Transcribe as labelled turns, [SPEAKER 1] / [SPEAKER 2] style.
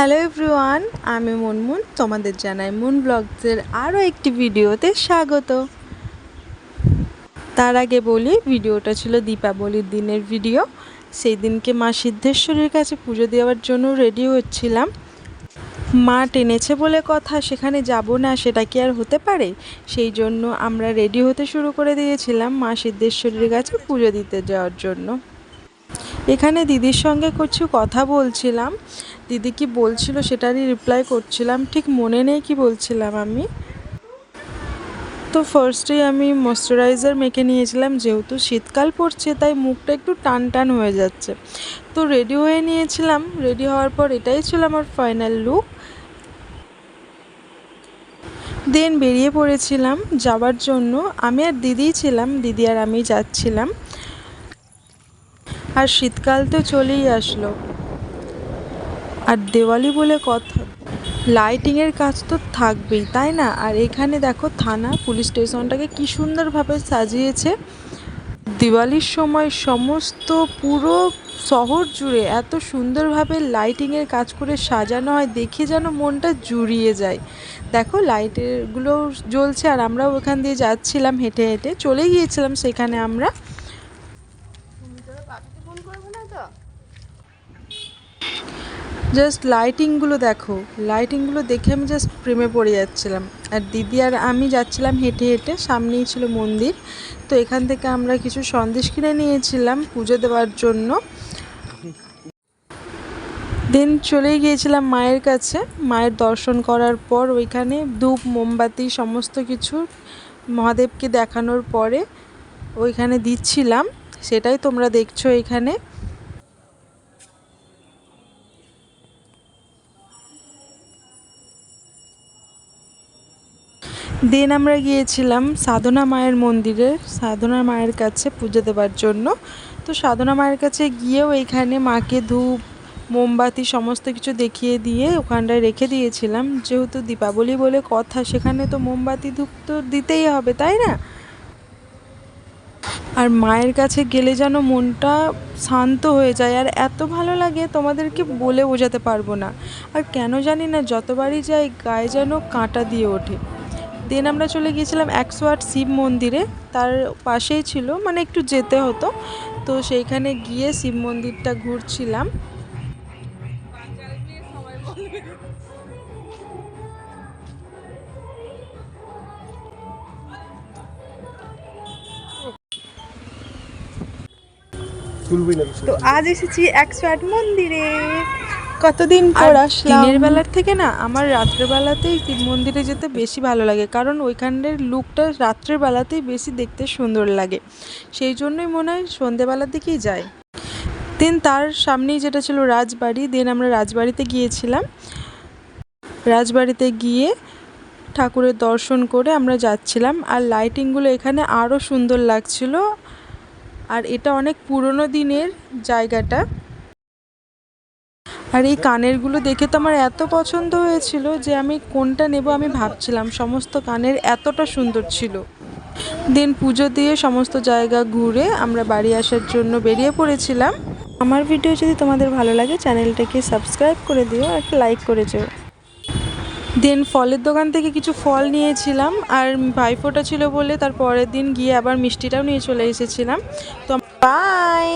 [SPEAKER 1] Hello everyone, আমি মুনমুন। তোমাদের জানাই মুন ব্লগসের আরও একটি ভিডিওতে স্বাগত। তার আগে বলি, ভিডিওটা ছিল দীপাবলির দিনের ভিডিও। সেই দিনকে মা সিদ্ধেশ্বরীর কাছে পুজো দেওয়ার জন্য রেডি হচ্ছিলাম। মা টেনেছে বলে কথা, সেখানে যাব না, সেটা কি আর হতে পারে? সেই জন্য আমরা রেডি হতে শুরু করে দিয়েছিলাম মা সিদ্ধেশ্বরীর কাছে পুজো দিতে যাওয়ার জন্য। এখানে দিদির সঙ্গে কিছু কথা বলছিলাম। দিদি কি বলছিল সেটারই রিপ্লাই করছিলাম। ঠিক মনে নেই কি বলছিলাম আমি। তো ফার্স্টেই আমি ময়শ্চারাইজার মেখে নিয়েছিলাম, যেহেতু শীতকাল পড়ছে, তাই মুখটা একটু টান টান হয়ে যাচ্ছে। তো রেডি হয়ে নিয়েছিলাম। রেডি হওয়ার পর এটাই ছিল আমার ফাইনাল লুক দেন বেরিয়ে পড়েছিলাম যাওয়ার জন্য। আমি আর দিদিই ছিলাম, দিদি আর আমি যাচ্ছিলাম। আর শীতকাল তো চলেই আসলো। আর দেওয়ালি বলে কথা। লাইটিংয়ের কাজ তো থাকবেই, তাই না? আর এখানে দেখো থানা, পুলিশ স্টেশনটাকে কি সুন্দরভাবে সাজিয়েছে। দিওয়ালির সময় সমস্ত পুরো শহর জুড়ে এত সুন্দরভাবে লাইটিংয়ের কাজ করে সাজানো হয়, দেখে যেন মনটা জুড়িয়ে যায়। দেখো লাইটেরগুলো জ্বলছে আর আমরাও ওখান দিয়ে যাচ্ছিলাম হেঁটে হেঁটে। চলে গিয়েছিলাম সেখানে আমরা। জাস্ট লাইটিংগুলো দেখো। লাইটিংগুলো দেখে আমি জাস্ট প্রেমে পড়ে যাচ্ছিলাম। আর দিদি আর আমি যাচ্ছিলাম হেঁটে হেঁটে, সামনেই ছিল মন্দির। তো এখান থেকে আমরা কিছু সন্দেশ কিনে নিয়েছিলাম পুজো দেওয়ার জন্য। দেন চলে গিয়েছিলাম মায়ের কাছে। মায়ের দর্শন করার পর ওইখানে ধূপ, মোমবাতি, সমস্ত কিছু মহাদেবকে দেখানোর পরে ওইখানে দিচ্ছিলাম। সেটাই তোমরা দেখছ এখানে। দেন আমরা গিয়েছিলাম সাধনা মায়ের মন্দিরে, সাধনা মায়ের কাছে পুজো দেওয়ার জন্য। তো সাধনা মায়ের কাছে গিয়েও এইখানে মাকে ধূপ, মোমবাতি সমস্ত কিছু দেখিয়ে দিয়ে ওখানটায় রেখে দিয়েছিলাম। যেহেতু দীপাবলি বলে কথা, সেখানে তো মোমবাতি, ধূপ তো দিতেই হবে, তাই না? আর মায়ের কাছে গেলে যেন মনটা শান্ত হয়ে যায়, আর এত ভালো লাগে তোমাদেরকে বলে বোঝাতে পারব না। আর কেন জানি না, যতবারই যাই গায়ে যেন কাঁটা দিয়ে ওঠে। দেন আমরা চলে গিয়েছিলাম একশো আট শিব মন্দিরে। তার পাশেই ছিল মানে একটু যেতে হতো। তো সেইখানে গিয়ে শিব মন্দিরটা ঘুরছিলাম। তো আজ এসেছি একশো আট মন্দিরে। কতদিন পর আসলাম? দিনের বেলার থেকে না আমার রাত্রের বেলাতেই শিব মন্দিরে যেতে বেশি ভালো লাগে। কারণ ওইখানের লুকটা রাত্রের বেলাতেই বেশি দেখতে সুন্দর লাগে। সেই জন্যই মনে হয় সন্ধেবেলার দিকেই যায় দেন তার সামনেই যেটা ছিল রাজবাড়ি দেন আমরা রাজবাড়িতে গিয়েছিলাম। রাজবাড়িতে গিয়ে ঠাকুরের দর্শন করে আমরা যাচ্ছিলাম। আর লাইটিংগুলো এখানে আরও সুন্দর লাগছিল। আর এটা অনেক পুরনো দিনের জায়গাটা। আর এই কানেরগুলো দেখে তো আমার এত পছন্দ হয়েছিল যে আমি কোনটা নেব আমি ভাবছিলাম, সমস্ত কানের এতটা সুন্দর ছিল। দেন পুজো দিয়ে সমস্ত জায়গা ঘুরে আমরা বাড়ি আসার জন্য বেরিয়ে পড়েছিলাম। আমার ভিডিও যদি তোমাদের ভালো লাগে চ্যানেলটাকে সাবস্ক্রাইব করে দিও আর লাইক করে যেও দেন ফলের দোকান থেকে কিছু ফল নিয়েছিলাম আর ভাইফোঁটা ছিল বলে তার পরের দিন গিয়ে আবার মিষ্টিটাও নিয়ে চলে এসেছিলাম। তো বাই!